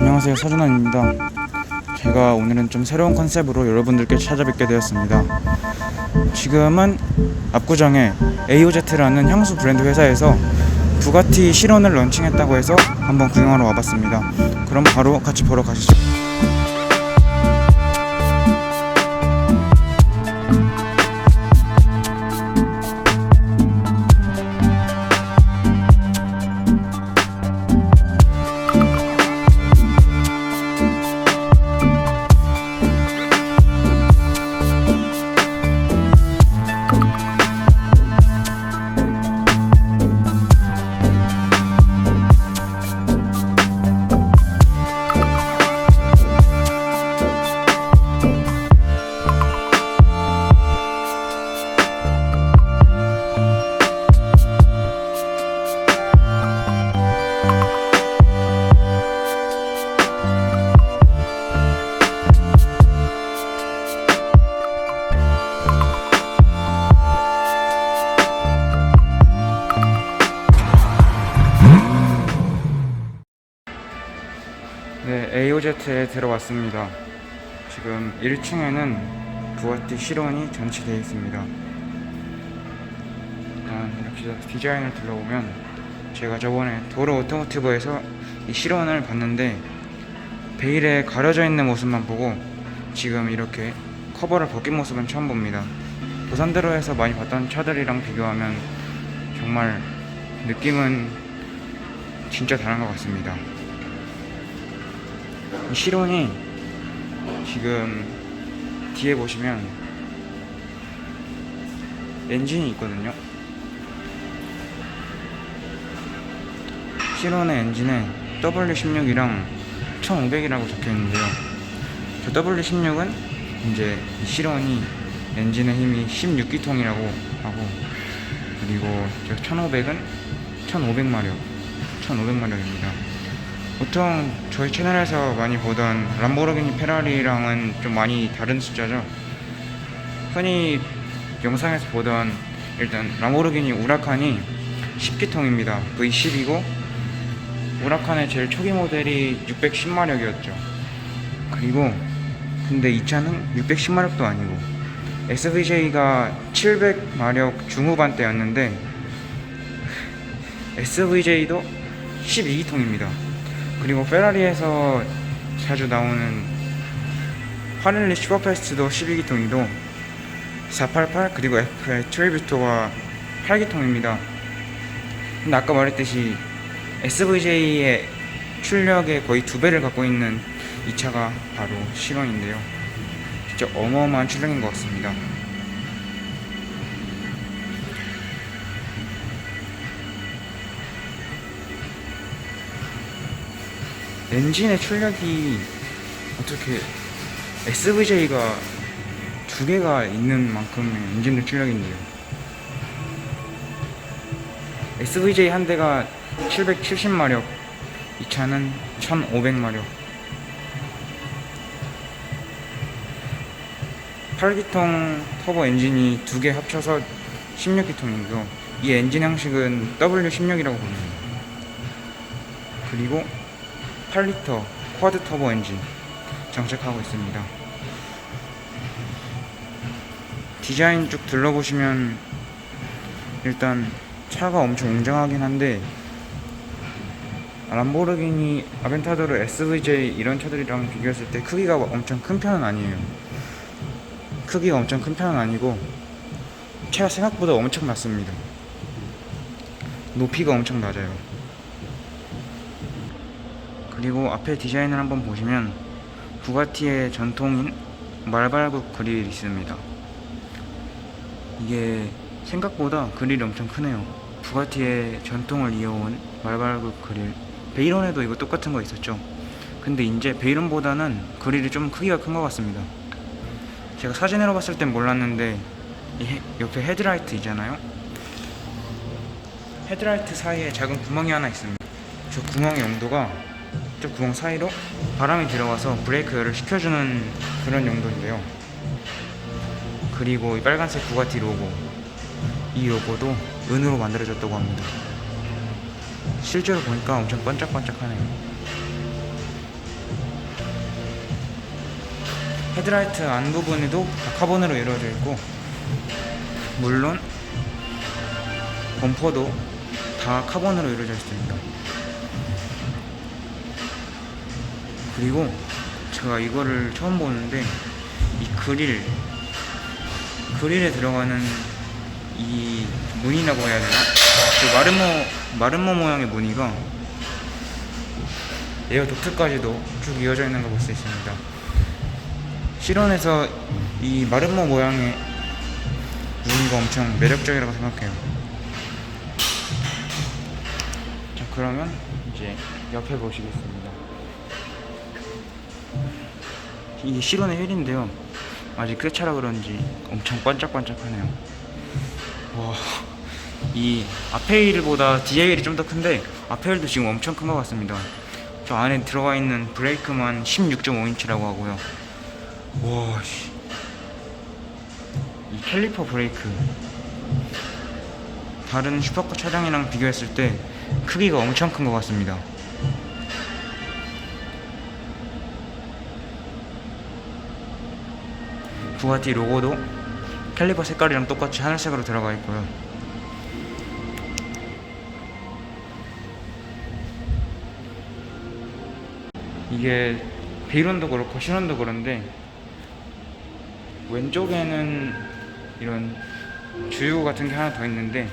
안녕하세요 서준환입니다. 제가 오늘은 좀 새로운 컨셉으로 여러분들께 찾아뵙게 되었습니다. 지금은 압구정의 AOZ라는 향수 브랜드 회사에서 부가티 실온을 런칭했다고 해서 한번 구경하러 와봤습니다. 그럼 바로 같이 보러 가시죠. AOZ에 들어왔습니다. 지금 1층에는 부가티 실온이 전시되어 있습니다. 일단 이렇게 디자인을 둘러보면 제가 저번에 도로 오토모티브에서 이 실온을 봤는데 베일에 가려져 있는 모습만 보고 지금 이렇게 커버를 벗긴 모습은 처음 봅니다. 부산대로에서 많이 봤던 차들이랑 비교하면 정말 느낌은 진짜 다른 것 같습니다. 이 실온이 지금 뒤에 보시면 엔진이 있거든요. 실온의 엔진에 W16이랑 1500이라고 적혀 있는데요. 저 W16은 이제 이 실온이 엔진의 힘이 16기통이라고 하고 그리고 저 1500은 1500마력, 1500마력입니다. 보통 저희 채널에서 많이 보던 람보르기니 페라리랑은 좀 많이 다른 숫자죠. 흔히 영상에서 보던 일단 람보르기니 우라칸이 10기통입니다. V10이고 우라칸의 제일 초기 모델이 610마력이었죠. 그리고 근데 이 차는 610마력도 아니고 SVJ가 700마력 중후반대였는데 SVJ도 12기통입니다. 그리고 페라리에서 자주 나오는 파넬리 슈퍼패스트도 12기통이고 488 그리고 F의 트리뷰토가 8기통입니다. 근데 아까 말했듯이 SVJ의 출력의 거의 두 배를 갖고 있는 이 차가 바로 실온인데요. 진짜 어마어마한 출력인 것 같습니다. 엔진의 출력이 어떻게 SVJ가 두 개가 있는 만큼의 엔진의 출력인데요. SVJ 한 대가 770마력, 이 차는 1500마력. 8기통 터보 엔진이 두 개 합쳐서 16기통이고요. 이 엔진 형식은 W16이라고 부릅니다. 그리고 8리터 쿼드 터보 엔진 장착하고 있습니다. 디자인 쭉 둘러보시면 일단 차가 엄청 웅장하긴 한데 람보르기니 아벤타도르 SVJ 이런 차들이랑 비교했을 때 크기가 엄청 큰 편은 아니에요. 크기가 엄청 큰 편은 아니고 차가 생각보다 엄청 낮습니다. 높이가 엄청 낮아요. 그리고 앞에 디자인을 한번 보시면 부가티의 전통인 말발굽 그릴이 있습니다. 이게 생각보다 그릴이 엄청 크네요. 부가티의 전통을 이어온 말발굽 그릴. 베이론에도 이거 똑같은 거 있었죠. 근데 이제 베이론보다는 그릴이 좀 크기가 큰 것 같습니다. 제가 사진으로 봤을 땐 몰랐는데 옆에 헤드라이트 있잖아요. 헤드라이트 사이에 작은 구멍이 하나 있습니다. 저 구멍의 용도가 쪽 구멍 사이로 바람이 들어와서 브레이크 열을 식혀주는 그런 용도인데요. 그리고 이 빨간색 부가티 로고 이 로고도 은으로 만들어졌다고 합니다. 실제로 보니까 엄청 반짝반짝하네요. 헤드라이트 안 부분에도 카본으로 이루어져 있고 물론 범퍼도 다 카본으로 이루어져 있습니다. 그리고 제가 이거를 처음 보는데 이 그릴 그릴에 들어가는 이 무늬라고 해야 되나? 그 마름모 마름모 모양의 무늬가 에어 도트까지도 쭉 이어져 있는 걸 볼 수 있습니다. 실온에서 이 마름모 모양의 무늬가 엄청 매력적이라고 생각해요. 자, 그러면 이제 옆에 보시겠습니다. 이게 실온의 휠인데요. 아직 새 차라 그런지 엄청 반짝반짝하네요. 와, 이 앞에 휠보다 뒤에 휠이 좀 더 큰데 앞에 휠도 지금 엄청 큰 것 같습니다. 저 안에 들어가 있는 브레이크만 16.5인치라고 하고요. 와, 씨. 이 캘리퍼 브레이크. 다른 슈퍼카 차량이랑 비교했을 때 크기가 엄청 큰 것 같습니다. 부가티 로고도 캘리퍼 색깔이랑 똑같이 하늘색으로 들어가 있고요. 이게 비론도 그렇고 실온도 그런데 왼쪽에는 이런 주유 같은 게 하나 더 있는데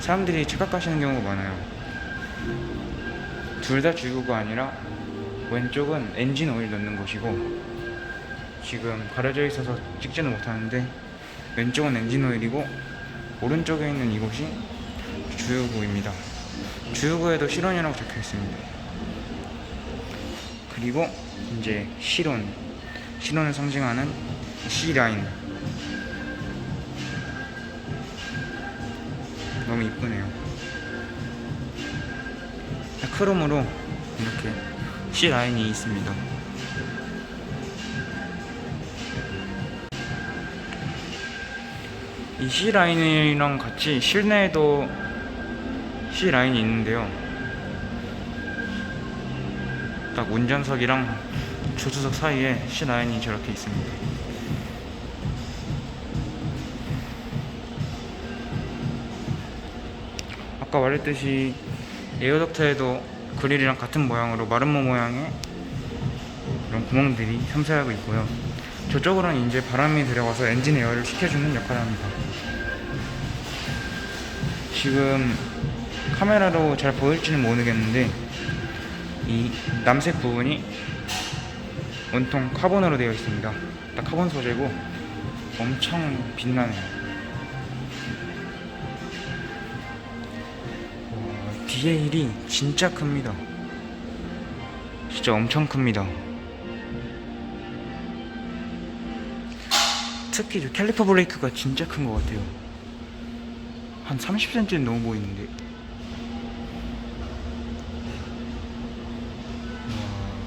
사람들이 착각하시는 경우가 많아요. 둘 다 주유구가 아니라 왼쪽은 엔진 오일 넣는 곳이고 지금 가려져 있어서 찍지는 못하는데 왼쪽은 엔진 오일이고 오른쪽에 있는 이곳이 주유구입니다. 주유구에도 실온이라고 적혀 있습니다. 그리고 이제 실온, 실온을 상징하는 C 라인. 너무 이쁘네요. 크롬으로 이렇게 C 라인이 있습니다. 이 C 라인이랑 같이 실내에도 C 라인이 있는데요. 딱 운전석이랑 조수석 사이에 C 라인이 저렇게 있습니다. 아까 말했듯이 에어덕트에도 그릴이랑 같은 모양으로 마름모 모양의 이런 구멍들이 섬세하고 있고요. 저쪽으로는 이제 바람이 들어가서 엔진 에어를 식혀주는 역할을 합니다. 지금 카메라로 잘 보일지는 모르겠는데 이 남색 부분이 온통 카본으로 되어 있습니다. 딱 카본 소재고 엄청 빛나네요. 와, 힐이 진짜 큽니다. 진짜 엄청 큽니다. 특히 저 캘리퍼 브레이크가 진짜 큰 것 같아요. 한 30cm는 넘어 보이는데. 와,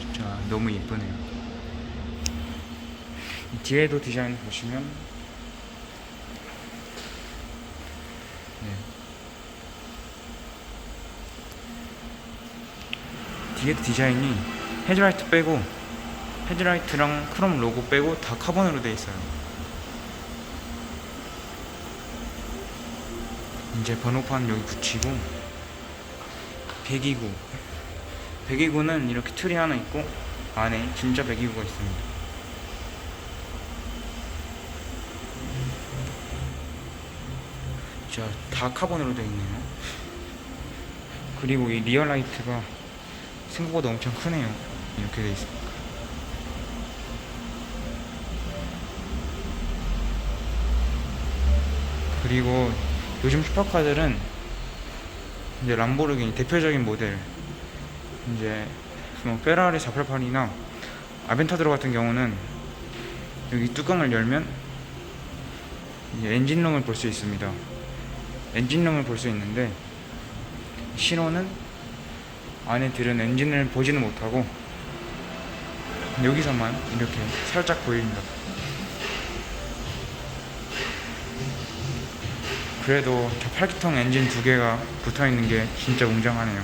진짜 너무 이쁘네요. 이 뒤에도 디자인 보시면, 네. 뒤에도 디자인이 헤드라이트 빼고 헤드라이트랑 크롬 로고 빼고 다 카본으로 돼 있어요. 이제 번호판 여기 붙이고 129 129는 이렇게 틀이 하나 있고 안에 진짜 129가 있습니다. 자, 다 카본으로 되어 있네요. 그리고 이 리얼 라이트가 생각보다 엄청 크네요. 이렇게 돼 있습니다. 그리고 요즘 슈퍼카들은 이제 람보르기니 대표적인 모델 이제 뭐 페라리 488이나 아벤타드로 같은 경우는 여기 뚜껑을 열면 엔진룸을 볼 수 있습니다. 엔진룸을 볼 수 있는데 신호는 안에 들은 엔진을 보지는 못하고 여기서만 이렇게 살짝 보입니다. 그래도 저 8기통 엔진 두 개가 붙어 있는 게 진짜 웅장하네요.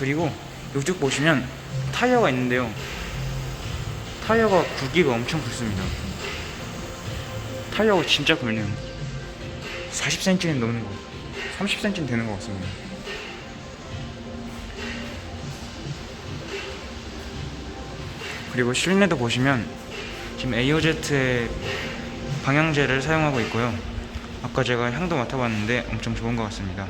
그리고 이쪽 보시면 타이어가 있는데요. 타이어가 굵기가 엄청 굵습니다. 타이어가 진짜 굵네요. 40cm는 넘는 거, 30cm는 되는 것 같습니다. 그리고 실내도 보시면 지금 에이오제트의 방향제를 사용하고 있고요. 아까 제가 향도 맡아봤는데 엄청 좋은 것 같습니다.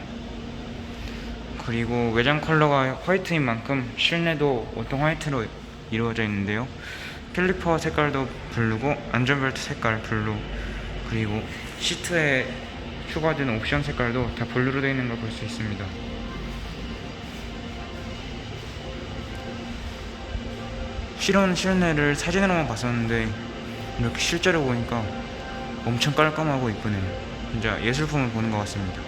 그리고 외장 컬러가 화이트인 만큼 실내도 온통 화이트로 이루어져 있는데요. 캘리퍼 색깔도 블루고 안전벨트 색깔 블루 그리고 시트에 추가된 옵션 색깔도 다 블루로 되어 있는 걸 볼 수 있습니다. 실온 실내를 사진으로만 봤었는데 이렇게 실제로 보니까 엄청 깔끔하고 이쁘네요. 진짜 예술품을 보는 것 같습니다.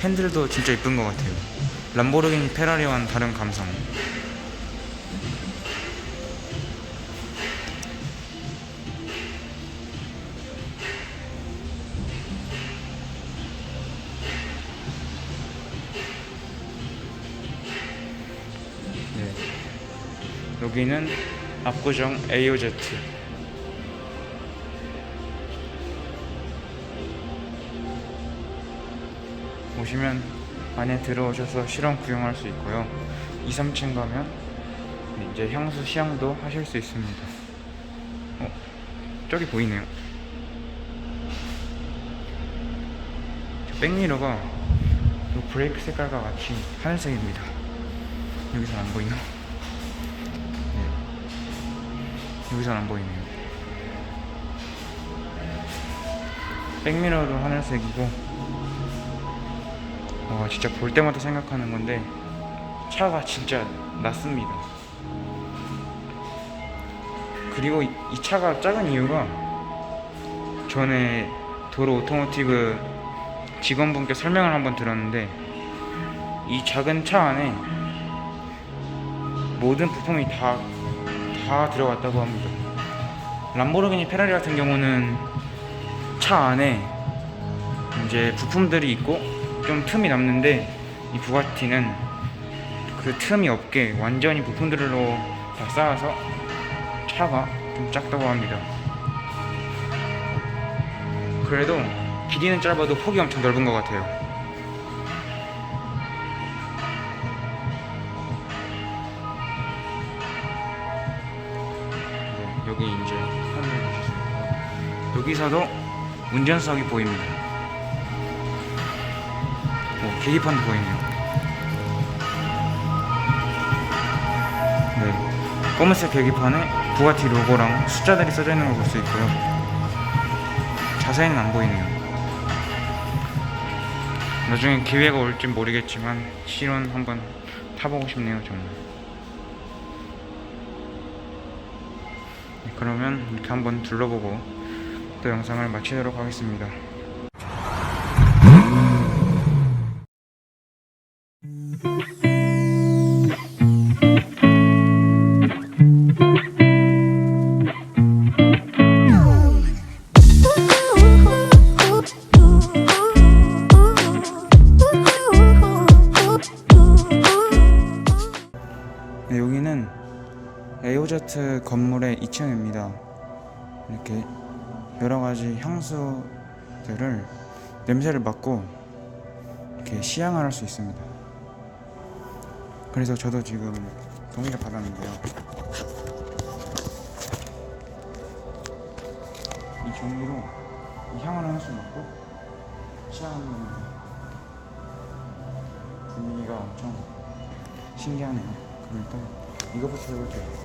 핸들도 진짜 이쁜 것 같아요. 람보르기니 페라리와는 다른 감성. 여기는 압구정 에이오제트. 오시면 안에 들어오셔서 실험 구경할 수 있고요. 2, 3층 가면 이제 향수 시향도 하실 수 있습니다. 어, 저기 보이네요. 저 백미러가 요 브레이크 색깔과 같이 하늘색입니다. 여기선 안 보이나? 여기선 안 보이네요. 백미러도 하늘색이고 와 진짜 볼 때마다 생각하는 건데 차가 진짜 낫습니다. 그리고 이, 이 차가 작은 이유가 전에 도로 오토모티브 직원분께 설명을 한번 들었는데 이 작은 차 안에 모든 부품이 다, 다 들어갔다고 합니다. 람보르기니 페라리 같은 경우는 차 안에 이제 부품들이 있고 좀 틈이 남는데 이 부가티는 그 틈이 없게 완전히 부품들로 다 쌓아서 차가 좀 작다고 합니다. 그래도 길이는 짧아도 폭이 엄청 넓은 것 같아요. 여기 이제 여기서도 운전석이 보입니다. 오, 계기판도 보이네요. 네, 검은색 계기판에 부가티 로고랑 숫자들이 써져 있는 걸 볼 수 있고요. 자세히는 안 보이네요. 나중에 기회가 올진 모르겠지만 실온 한번 타보고 싶네요 정말. 그러면 이렇게 한번 둘러보고 또 영상을 마치도록 하겠습니다. 이렇게 여러 가지 향수들을 냄새를 맡고 이렇게 시향을 할 수 있습니다. 그래서 저도 지금 동의를 받았는데요. 이 종이로 이 향을 하나씩 맡고 시향하는 분위기가 엄청 신기하네요. 그럼 일단 이거부터 해볼게요.